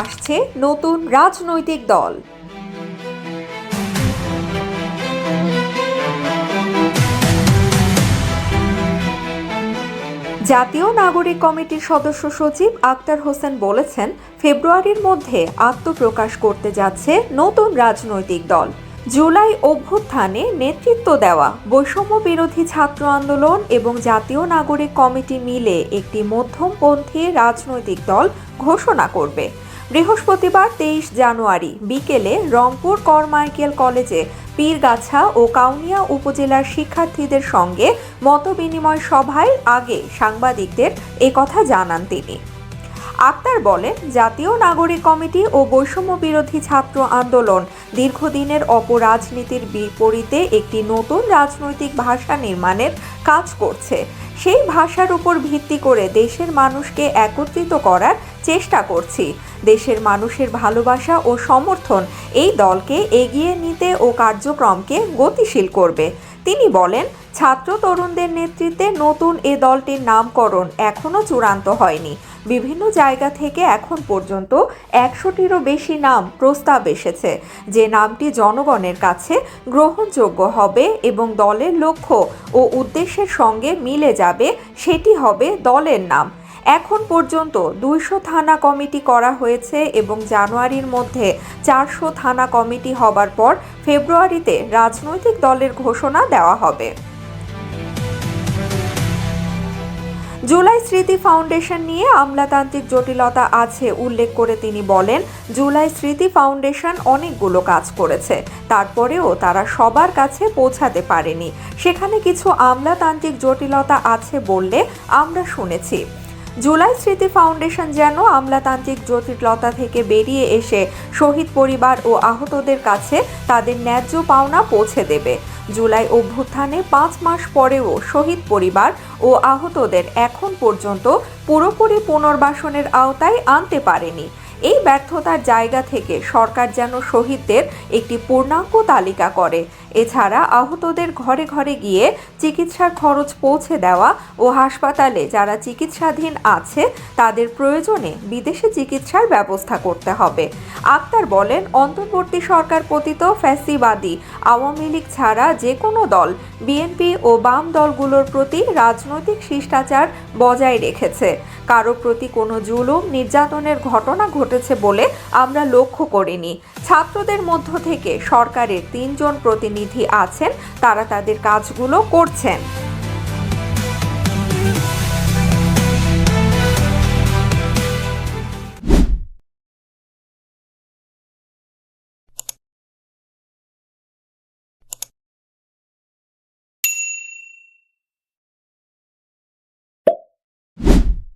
আসছে নতুন রাজনৈতিক দল। জাতীয় নাগরিক কমিটির সদস্য সচিব আক্তার হোসেন বলেছেন, ফেব্রুয়ারির মধ্যে আত্মপ্রকাশ করতে যাচ্ছে নতুন রাজনৈতিক দল। জুলাই অভ্যুত্থানে নেতৃত্ব দেওয়া বৈষম্য বিরোধী ছাত্র আন্দোলন এবং জাতীয় নাগরিক কমিটি মিলে একটি মধ্যমপন্থী রাজনৈতিক দল ঘোষণা করবে। বৃহস্পতিবার তেইশ জানুয়ারি বিকেলে রংপুর করমাইকেল কলেজে পীরগাছা ও কাউনিয়া উপজেলার শিক্ষার্থীদের সঙ্গে মতবিনিময় সভায় আগে সাংবাদিকদের একথা জানান তিনি। আক্তার বলেন, জাতীয় নাগরিক কমিটি ও বৈষম্য বিরোধী ছাত্র আন্দোলন দীর্ঘদিনের অপরাজনীতির বিপরীতে একটি নতুন রাজনৈতিক ভাষা নির্মাণের কাজ করছে। সেই ভাষার উপর ভিত্তি করে দেশের মানুষকে একত্রিত করার চেষ্টা করছি। দেশের মানুষের ভালোবাসা ও সমর্থন এই দলকে এগিয়ে নিতে ও কার্যক্রমকে গতিশীল করবে। তিনি বলেন ছাত্র তরুণদের নেতৃত্বে নতুন এ দলটির নামকরণ এখনও চূড়ান্ত হয়নি। বিভিন্ন জায়গা থেকে এখন পর্যন্ত একশোটিরও বেশি নাম প্রস্তাব এসেছে। যে নামটি জনগণের কাছে গ্রহণযোগ্য হবে এবং দলের লক্ষ্য ও উদ্দেশ্যের সঙ্গে মিলে যাবে, সেটি হবে দলের নাম। এখন পর্যন্ত দুইশো থানা কমিটি করা হয়েছে এবং জানুয়ারির মধ্যে চারশো থানা কমিটি হবার পর ফেব্রুয়ারিতে রাজনৈতিক দলের ঘোষণা দেওয়া হবে। জুলাই স্মৃতি ফাউন্ডেশন নিয়ে আমলাতান্ত্রিক জটিলতা আছে উল্লেখ করে তিনি বলেন, জুলাই স্মৃতি ফাউন্ডেশন অনেকগুলো কাজ করেছে। তারপরেও তারা সবার কাছে পৌঁছাতে পারেনি। সেখানে কিছু আমলাতান্ত্রিক জটিলতা আছে বললে আমরা শুনেছি। জুলাই স্মৃতি ফাউন্ডেশন যেন আমলাতান্ত্রিক জটিলতা থেকে বেরিয়ে এসে শহীদ পরিবার ও আহতদের কাছে তাদের ন্যায্য পাওনা পৌঁছে দেবে। জুলাই অভ্যুত্থানে পাঁচ মাস পরেও শহীদ পরিবার ও আহতদের এখন পর্যন্ত পুরোপুরি পুনর্বাসনের আওতায় আনতে পারেনি। এই ব্যর্থতার জায়গা থেকে সরকার যেন শহীদদের একটি পূর্ণাঙ্গ তালিকা করে। এছাড়া আহতদের ঘরে ঘরে গিয়ে চিকিৎসার খরচ পৌঁছে দেওয়া ও হাসপাতালে যারা চিকিৎসাধীন আছে, তাদের প্রয়োজনে বিদেশে চিকিৎসার ব্যবস্থা করতে হবে। আক্তার বলেন, অন্তর্বর্তী সরকার পতিত ফ্যাসিবাদী আওয়ামী লীগ ছাড়া যে কোনো দল বিএনপি ও বাম দলগুলোর প্রতি রাজনৈতিক শিষ্টাচার বজায় রেখেছে। কারও প্রতি কোনো জুলুম, নির্যাতনের ঘটনা ঘটেছে বলে আমরা লক্ষ্য করিনি। ছাত্রদের মধ্য থেকে সরকারের তিনজন প্রতিনিধি প্রতিনিধি আছেন তারা তাদের কাজগুলো করছেন।